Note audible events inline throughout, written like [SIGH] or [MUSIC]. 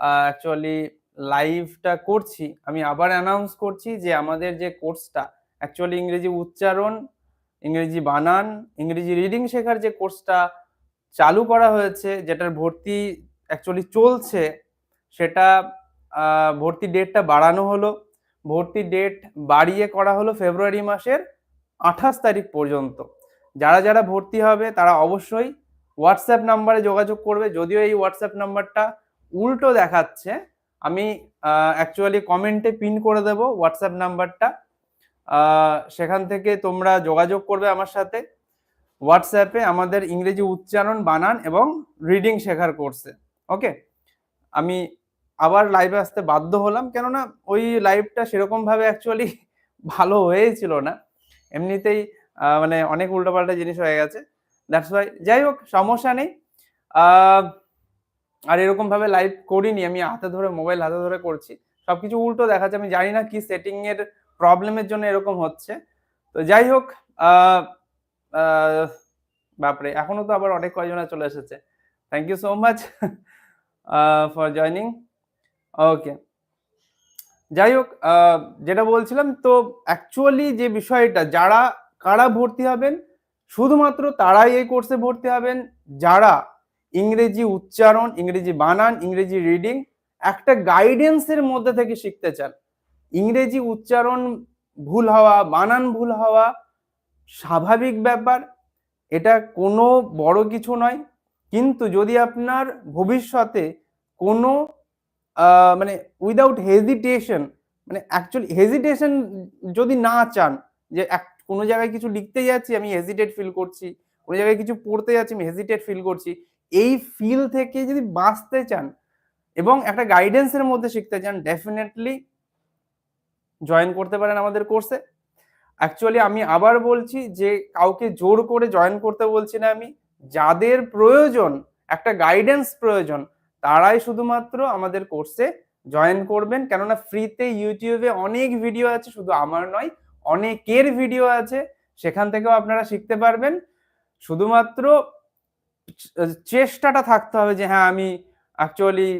Actually লাইভটা করছি, আমি আবার অ্যানাউন্স করছি যে আমাদের যে কোর্সটা অ্যাকচুয়ালি ইংরেজি উচ্চারণ, ইংরেজি বানান, ইংরেজি রিডিং শেখার যে কোর্সটা চালু করা হয়েছে, যেটার ভর্তি অ্যাকচুয়ালি চলছে, সেটা ভর্তি ডেটটা বাড়ানো হলো। ভর্তি ডেট বাড়িয়ে করা হলো ফেব্রুয়ারি মাসের আঠাশ তারিখ পর্যন্ত। যারা যারা ভর্তি হবে, তারা অবশ্যই হোয়াটসঅ্যাপ নাম্বারে যোগাযোগ করবে। যদিও এই হোয়াটসঅ্যাপ নাম্বারটা উল্টো দেখাচ্ছে। আমি অ্যাকচুয়ালি কমেন্টে পিন করে দেব হোয়াটসঅ্যাপ নাম্বারটা সেখান থেকে তোমরা যোগাযোগ করবে আমার সাথে। হোয়াটসঅ্যাপে আমাদের ইংরেজি উচ্চারণ, বানান এবং রিডিং শেখার কোর্সে ওকে আমি আবার লাইভে আসতে বাধ্য হলাম, কেননা ওই লাইভটা সেরকমভাবে অ্যাকচুয়ালি ভালো হয়েছিল না। এমনিতেই মানে অনেক উল্টোপাল্টা জিনিস হয়ে গেছে। দ্যাটস ওয়াই যাই হোক, সমস্যা নেই। আর এরকম ভাবে লাইভ করিনি, আমি হাতে ধরে মোবাইল হাতে ধরে করছি। সবকিছু উল্টো দেখাচ্ছে, আমি জানি না কি সেটিং এর প্রবলেমের জন্য এরকম হচ্ছে। তো যাই হোক বাপরে, এখনও তো আবার অনেক কয়জনা চলে এসেছে। Thank you so much for joining okay যাই হোক যেটা বলছিলাম, তো অ্যাকচুয়ালি যে বিষয়টা, যারা, কারা ভর্তি হবেন, শুধুমাত্র তারাই এই কোর্সে ভর্তি হবেন, যারা ইংরেজি উচ্চারণ, ইংরেজি বানান, ইংরেজি রিডিং একটা গাইডেন্সের মধ্যে থেকে শিখতে চান। ইংরেজি উচ্চারণ ভুল হওয়া, বানান ভুল হওয়া স্বাভাবিক ব্যাপার, এটা কোনো বড় কিছু নয়। কিন্তু যদি আপনার ভবিষ্যতে কোনো মানে উইদাউট হেজিটেশন মানে অ্যাকচুয়ালি হেজিটেশন যদি না চান, যে কোনো জায়গায় কিছু লিখতে যাচ্ছি, আমি হেজিটেট ফিল করছি, কোনো জায়গায় কিছু পড়তে যাচ্ছি, আমি হেজিটেট ফিল করছি এই ফিল থেকে যদি বাঁচতে চান এবং একটা গাইডেন্সের মধ্যে শিখতে চান ডেফিনেটলি জয়েন করতে পারেন আমাদের কোর্সে অ্যাকচুয়ালি আমি আবার বলছি যে, কাউকে জোর করে জয়েন করতে বলছি না আমি। যাদের প্রয়োজন, একটা গাইডেন্স প্রয়োজন, তারাই শুধুমাত্র আমাদের কোর্সে জয়েন করবেন। কেননা ফ্রিতে ইউটিউবে অনেক ভিডিও আছে, শুধু আমার নয়, অনেকের ভিডিও আছে। সেখান থেকেও আপনারা শিখতে পারবেন। শুধুমাত্র চেষ্টাটা থাকতে হবে যে হ্যাঁ আমি অ্যাকচুয়ালি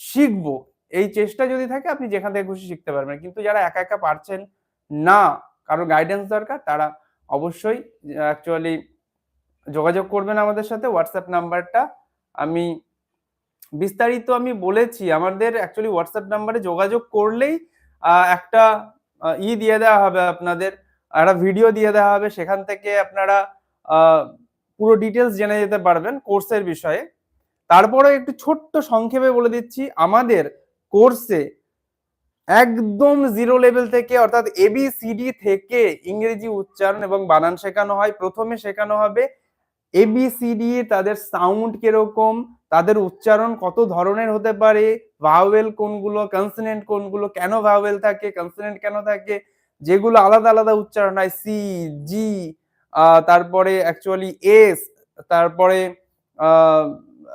শিখব। এই চেষ্টা যদি থাকে, আপনি যেখান থেকে খুশি শিখতে পারবেন। কিন্তু যারা একা একা পারছেন না, কারও গাইডেন্স দরকার, তারা অবশ্যই অ্যাকচুয়ালি যোগাযোগ করবেন আমাদের সাথে। হোয়াটসঅ্যাপ নাম্বারটা আমি, বিস্তারিত আমি বলেছি, আমাদের অ্যাকচুয়ালি হোয়াটসঅ্যাপ নাম্বারে যোগাযোগ করলেই একটা ই দিয়ে দেওয়া হবে আপনাদের, একটা ভিডিও দিয়ে দেওয়া হবে। সেখান থেকে আপনারা পুরো ডিটেলস জেনে যেতে পারবেন কোর্সের বিষয়ে। তারপরে একটু ছোট্ট সংক্ষেপে বলে দিচ্ছি, আমাদের কোর্সে একদম জিরো লেভেল থেকে, অর্থাৎ এবিসিডি থেকে ইংরেজি উচ্চারণ এবং বানান শেখানো হয়। প্রথমে শেখানো হবে এবিসিডি তাদের সাউন্ড কীরকম, তাদের উচ্চারণ কত ধরনের হতে পারে ভাওয়েল কোনগুলো কনসোনেন্ট কোনগুলো, কেন ভাওয়েল থাকে কনসোনেন্ট কেন থাকে, যেগুলো আলাদা আলাদা উচ্চারণ হয় সি জি তারপরে অ্যাকচুয়ালি এস তারপরে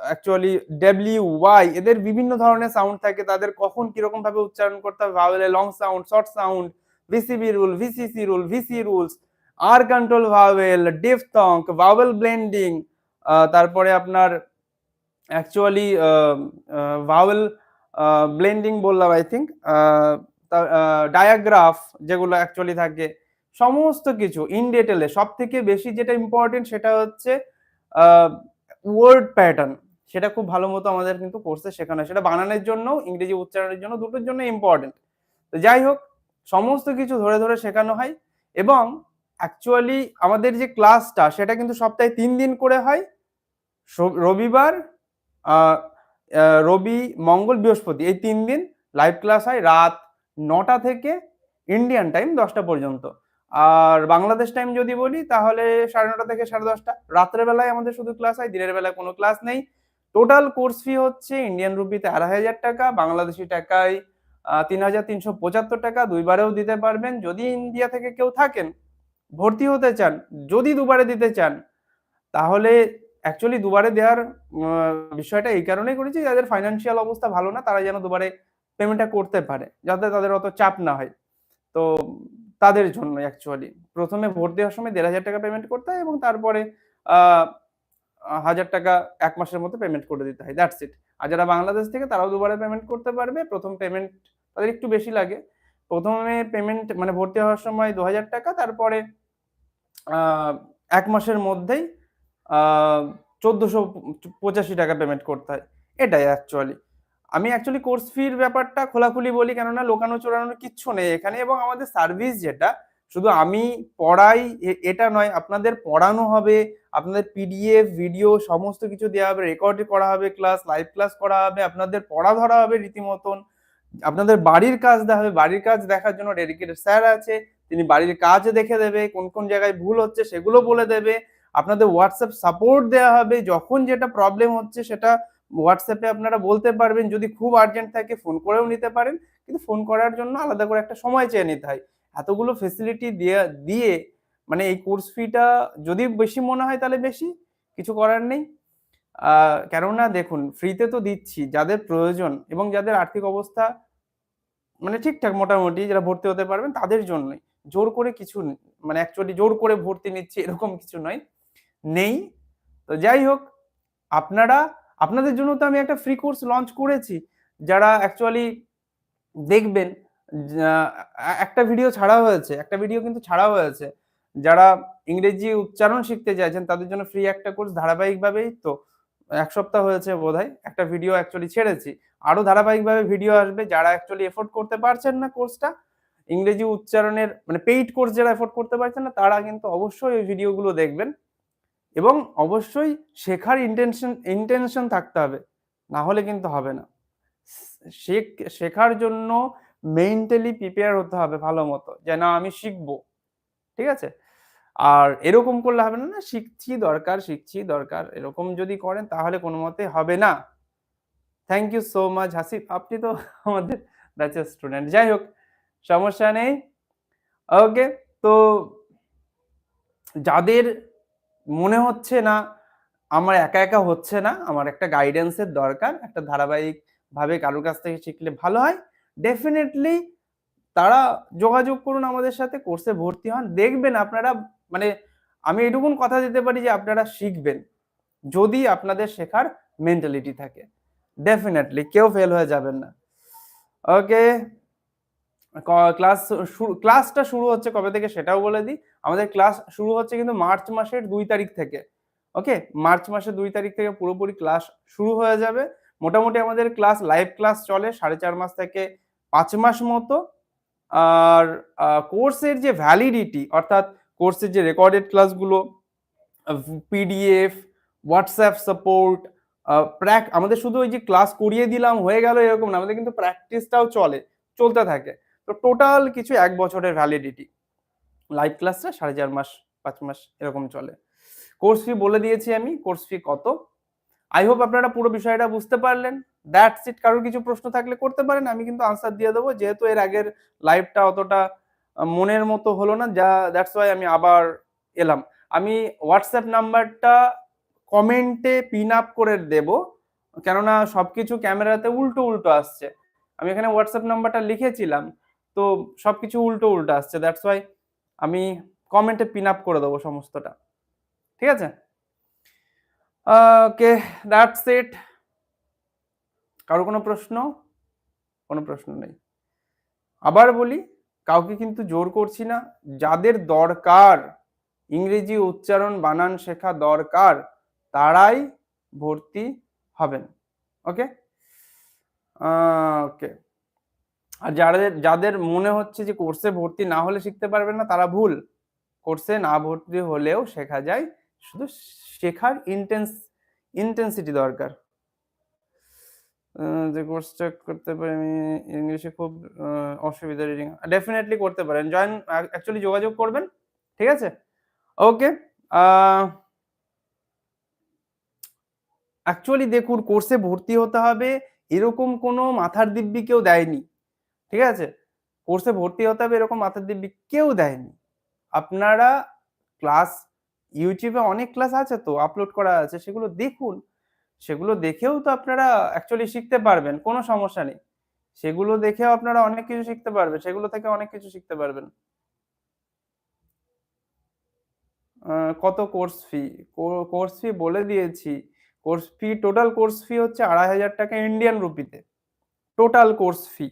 অ্যাকচুয়ালি ডব্লিউ ওয়াই এদের বিভিন্ন ধরনের সাউন্ড থাকে। তাদের কখন কীরকম ভাবে উচ্চারণ করতে হবে ভাওয়েলে long sound short sound VCV rule VCC rule VC rules R control vowel diphthong vowel blending তারপরে আপনার অ্যাকচুয়ালি ভাওয়েল ব্লেন্ডিং বললাম আই থিঙ্ক ডায়াগ্রাফ যেগুলো অ্যাকচুয়ালি থাকে। সমস্ত কিছু ইন ডিটেলে সব থেকে বেশি যেটা ইম্পর্টেন্ট সেটা হচ্ছে ওয়ার্ড প্যাটার্ন সেটা খুব ভালো মতো আমাদের কিন্তু কোর্সে শেখানো হয়। সেটা বানানোর জন্য ইংরেজি উচ্চারণের জন্য দুটোর জন্য ইম্পর্টেন্ট তো যাই হোক, সমস্ত কিছু ধরে ধরে শেখানো হয় এবং অ্যাকচুয়ালি আমাদের যে ক্লাসটা সেটা কিন্তু সপ্তাহে তিন দিন করে হয়। রবিবার রবি, মঙ্গল, বৃহস্পতি এই তিন দিন লাইভ ক্লাস হয় রাত নটা থেকে ইন্ডিয়ান টাইম দশটা পর্যন্ত। আর বাংলাদেশ টাইম যদি বলি, তাহলে সাড়ে নটা থেকে সাড়ে দশটা। রাত্রের বেলায় আমাদের শুধু ক্লাস হয়, দিনের বেলায় কোনো ক্লাস নেই। টোটাল কোর্স ফি হচ্ছে ইন্ডিয়ান রুপিতে আড়াই হাজার টাকা, বাংলাদেশি টাকায় তিন হাজার তিনশো পঁচাত্তর টাকা। দুইবারেও দিতে পারবেন। যদি ইন্ডিয়া থেকে কেউ থাকেন, ভর্তি হতে চান, যদি দুবারে দিতে চান, তাহলে অ্যাকচুয়ালি দুবারে দেওয়ার বিষয়টা এই কারণেই করেছি, যাদের ফাইন্যান্সিয়াল অবস্থা ভালো না, তারা যেন দুবারে পেমেন্টটা করতে পারে, যাতে তাদের অত চাপ না হয়। তো তাদের জন্য অ্যাকচুয়ালি প্রথমে ভোট দেওয়ার সময় দেড় হাজার টাকা পেমেন্ট করতে হয় এবং তারপরে হাজার টাকা এক মাসের মধ্যে পেমেন্ট করে দিতে হয়। দ্যাটস ইট আর যারা বাংলাদেশ থেকে, তারাও দুবারে পেমেন্ট করতে পারবে। প্রথম পেমেন্ট তাদের একটু বেশি লাগে। প্রথমে পেমেন্ট মানে ভর্তি হওয়ার সময় দু হাজার টাকা, তারপরে এক মাসের মধ্যেই চোদ্দোশো পঁচাশি টাকা পেমেন্ট করতে হয়। এটাই অ্যাকচুয়ালি আমি অ্যাকচুয়ালি কোর্স ফির ব্যাপারটা খোলাখুলি বলি, কেননা লোকানো চোরানোর কিচ্ছু নেই এখানে এবং আমাদের সার্ভিস যেটা, শুধু আমি পড়াই এটা নয়, আপনাদের পড়ানো হবে, আপনাদের পিডিএফ ভিডিও সমস্ত কিছু দেওয়া হবে রেকর্ড করা হবে ক্লাস লাইভ ক্লাস করা হবে, আপনাদের পড়া ধরা হবে রীতিমতন, আপনাদের বাড়ির কাজ দেওয়া হবে, বাড়ির কাজ দেখার জন্য ডেডিকেটেড স্যার আছে, তিনি বাড়ির কাজ দেখে দেবে, কোন কোন জায়গায় ভুল হচ্ছে সেগুলো বলে দেবে, আপনাদের হোয়াটসঅ্যাপ সাপোর্ট দেওয়া হবে, যখন যেটা প্রবলেম হচ্ছে সেটা হোয়াটসঅ্যাপে আপনারা বলতে পারবেন, যদি খুব আর্জেন্ট থাকে ফোন করেও নিতে পারেন, কিন্তু ফোন করার জন্য আলাদা করে একটা সময় চেয়ে নিতে হয়। এতগুলো ফেসিলিটি দিয়ে দিয়ে মানে এই কোর্স ফিটা যদি বেশি মনে হয় তাহলে বেশি, কিছু করার নেই। কেননা দেখুন ফ্রিতে তো দিচ্ছি, যাদের প্রয়োজন এবং যাদের আর্থিক অবস্থা মানে ঠিকঠাক মোটামুটি, যারা ভর্তি হতে পারবেন, তাদের জন্যই। জোর করে কিছু মানে অ্যাকচুয়ালি জোর করে ভর্তি নিচ্ছি, এরকম কিছু নয়, নেই। তো যাই হোক, আপনারা আপনাদের জন্য তো আমি একটা ফ্রি কোর্স লঞ্চ করেছি। যারা অ্যাকচুয়ালি দেখবেন একটা ভিডিও ছাড়া হয়েছে, একটা ভিডিও কিন্তু ছাড়া হয়েছে। যারা ইংরেজি উচ্চারণ শিখতে চাইছেন, তাদের জন্য ফ্রি একটা কোর্স ধারাবাহিকভাবেই তো এক সপ্তাহ হয়েছে বোধ একটা ভিডিও অ্যাকচুয়ালি ছেড়েছি। আরও ধারাবাহিকভাবে ভিডিও আসবে, যারা অ্যাকচুয়ালি এফোর্ড করতে পারছেন না কোর্সটা ইংরেজি উচ্চারণের মানে পেইড কোর্স যারা এফোর্ড করতে পারছেন না, তারা কিন্তু অবশ্যই ওই ভিডিওগুলো দেখবেন। এবং অবশ্যই শেখার ইন্টেনশন ইন্টেনশন থাকতে হবে না হলে কিন্তু হবে না। শেখার জন্য মেন্টালি প্রিপেয়ার হতে হবে ভালো মতো, যে না, আমি শিখব, ঠিক আছে? আর এরকম করলে হবে না না, শিখছি দরকার শিখছি দরকার, এরকম যদি করেন তাহলে কোনো মতে হবে না। Thank you so much Hasif. আপনি তো [LAUGHS] আমাদের ব্যাচের স্টুডেন্ট। যাই হোক, সমস্যা নেই। ওকে তো যাদের মনে হচ্ছে না, আমার একা একা হচ্ছে না, আমার একটা গাইডেন্সের দরকার, একটা ধারাবাহিক ভাবে কারোর কাছ থেকে শিখলে ভালো হয়। ডেফিনেটলি তারা যোগাযোগ করুন আমাদের সাথে কোর্সে ভর্তি হন। দেখবেন আপনারা মানে আমি এটুকুন কথা দিতে পারি যে আপনারা শিখবেন, যদি আপনাদের শেখার মেন্টালিটি থাকে। ডেফিনেটলি কেউ ফেল হয়ে যাবেন না। ওকে ক্লাস শুরু ক্লাসটা শুরু হচ্ছে কবে থেকে সেটাও বলে দিই। আমাদের ক্লাস শুরু হচ্ছে কিন্তু মার্চ মাসের দুই তারিখ থেকে ওকে মার্চ মাসের দুই তারিখ থেকে পুরোপুরি ক্লাস শুরু হয়ে যাবে। মোটামুটি আমাদের ক্লাস লাইভ ক্লাস চলে সাড়ে চার মাস থেকে পাঁচ মাস মতো। আর কোর্সের যে ভ্যালিডিটি অর্থাৎ কোর্সের যে রেকর্ডেড ক্লাসগুলো পিডিএফ হোয়াটসঅ্যাপ সাপোর্ট প্র্যাক আমাদের শুধু ওই যে ক্লাস করিয়ে দিলাম, হয়ে গেল এরকম না, আমাদের কিন্তু প্র্যাকটিসটাও চলে, চলতে থাকে। তো টোটাল কিছু এক বছরের ভ্যালিডিটি লাইভ ক্লাসটা সাড়ে চার মাস, পাঁচ মাস এরকম চলে। কোর্স ফি বলে দিয়েছি আমি কোর্স ফি কত? আই হোপ আপনারা পুরো বিষয়টা বুঝতে পারলেন। দ্যাটস ইট কারোর কিছু প্রশ্ন থাকলে করতে পারেন, আমি কিন্তু আনসার দিয়ে দেবো। যেহেতু এর আগের লাইভটা অতটা মনের মতো হলো না, যা দ্যাটস ওয়াই আমি আবার এলাম। আমি হোয়াটসঅ্যাপ নাম্বারটা কমেন্টে পিন আপ করে দেব, কেননা সবকিছু ক্যামেরাতে উল্টো উল্টো আসছে। আমি এখানে হোয়াটসঅ্যাপ নাম্বারটা লিখেছিলাম। তো সবকিছু উল্টো উল্টো আসছে। দ্যাটস ওয়াই আমি কমেন্টে পিন আপ করে দেবো সমস্তটা। ঠিক আছে? ওকে দ্যাটস ইট কারও কোনো প্রশ্ন? কোনো প্রশ্ন নেই। আবার বলি, কাউকে কিন্তু জোর করছি না। যাদের দরকার, ইংরেজি উচ্চারণ, বানান শেখা দরকার, তারাই ভর্তি হবেন। ওকে ওকে আর যাদের যাদের মনে হচ্ছে যে কোর্সে ভর্তি না হলে শিখতে পারবেন না, তারা ভুল। কোর্সে না ভর্তি হলেও শেখা যায়। শুধু শেখার ইন্টেন্স ইন্টেন্সিটি দরকার। যে কোর্সটা করতে পারি আমি ইংলিশে খুব অসুবিধা রিডিং ডেফিনেটলি করতে পারেন। জয়েন অ্যাকচুয়ালি যোগাযোগ করবেন, ঠিক আছে? ওকে অ্যাকচুয়ালি দেখুন কোর্সে ভর্তি হতে হবে, এরকম কোনো মাথার দিব্যি কেউ দেয়নি। ঠিক আছে? কোর্সে ভর্তি হতে হবে এরকম মাথার দিব্যি কেউ দেয়নি। আপনারা ক্লাস ইউটিউবে অনেক ক্লাস আছে তো আপলোড করা আছে, সেগুলো দেখুন। সেগুলো দেখেও তো আপনারা অ্যাকচুয়ালি শিখতে পারবেন, কোনো সমস্যা নেই। সেগুলো দেখেও আপনারা অনেক কিছু শিখতে পারবেন, সেগুলো থেকে অনেক কিছু শিখতে পারবেন। কত কোর্স ফি কোর্স ফি বলে দিয়েছি। Course fee total course fee হচ্ছে আড়াই হাজার টাকা ইন্ডিয়ান রুপিতে টোটাল কোর্স ফি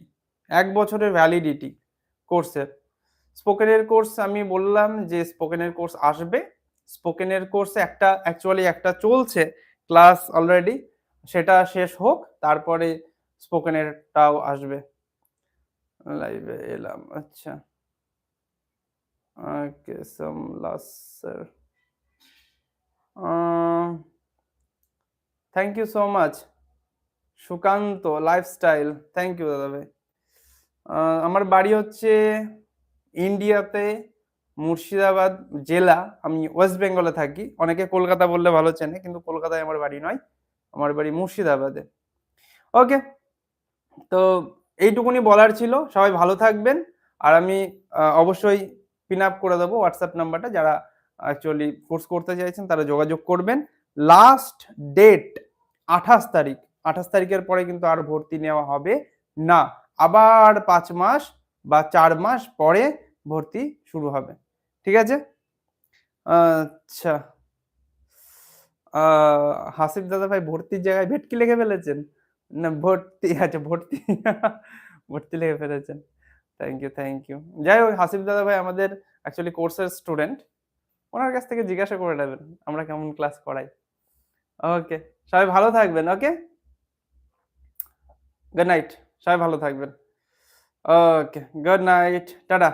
এক বছরের ভ্যালিডিটি কোর্সের স্পোকেনের কোর্স আমি বললাম যে স্পোকেনের কোর্স আসবে। স্পোকেনের কোর্সে একটা অ্যাকচুয়ালি একটা চলছে ক্লাস অলরেডি সেটা শেষ হোক, তারপরে স্পোকেনেরটাও আসবে। লাইভে এলাম আচ্ছা। Okay sir thank you so much Sukanta lifestyle thank you দাদা ভাই আমার বাড়ি হচ্ছে ইন্ডিয়াতে মুর্শিদাবাদ জেলা। আমি ওয়েস্ট বেঙ্গলে থাকি। অনেকে কলকাতা বললে ভালো চেনে, কিন্তু কলকাতায় আমার বাড়ি নয়। আমার বাড়ি মুর্শিদাবাদে। ওকে তো এইটুকুনি বলার ছিল। সবাই ভালো থাকবেন। আর আমি অবশ্যই পিন আপ করে দেবো হোয়াটসঅ্যাপ নাম্বারটা যারা অ্যাকচুয়ালি কোর্স করতে চাইছেন, তারা যোগাযোগ করবেন। লাস্ট ডেট আঠাশ তারিখ। আঠাশ তারিখের পরে কিন্তু আর ভর্তি নেওয়া হবে না। আবার পাঁচ মাস বা চার মাস পরে ভর্তি শুরু হবে। ঠিক আছে? আচ্ছা। হাসিফ দাদা ভাই, ভর্তির জায়গায় ভেটকি লিখে ফেলেছেন? না, ভর্তি আচ্ছা ভর্তি। ভর্তি লিখে ফেলেছেন। থ্যাংক ইউ থ্যাংক ইউ যাই হোক, হাসিফ দাদা ভাই আমাদের অ্যাকচুয়ালি কোর্সের স্টুডেন্ট ওনার কাছ থেকে জিজ্ঞাসা করে নেবেন, আমরা কেমন ক্লাস করাই। ওকে সবাই ভালো থাকবেন ওকে গুড নাইট সবাই ভালো থাকবেন। Okay good night tata.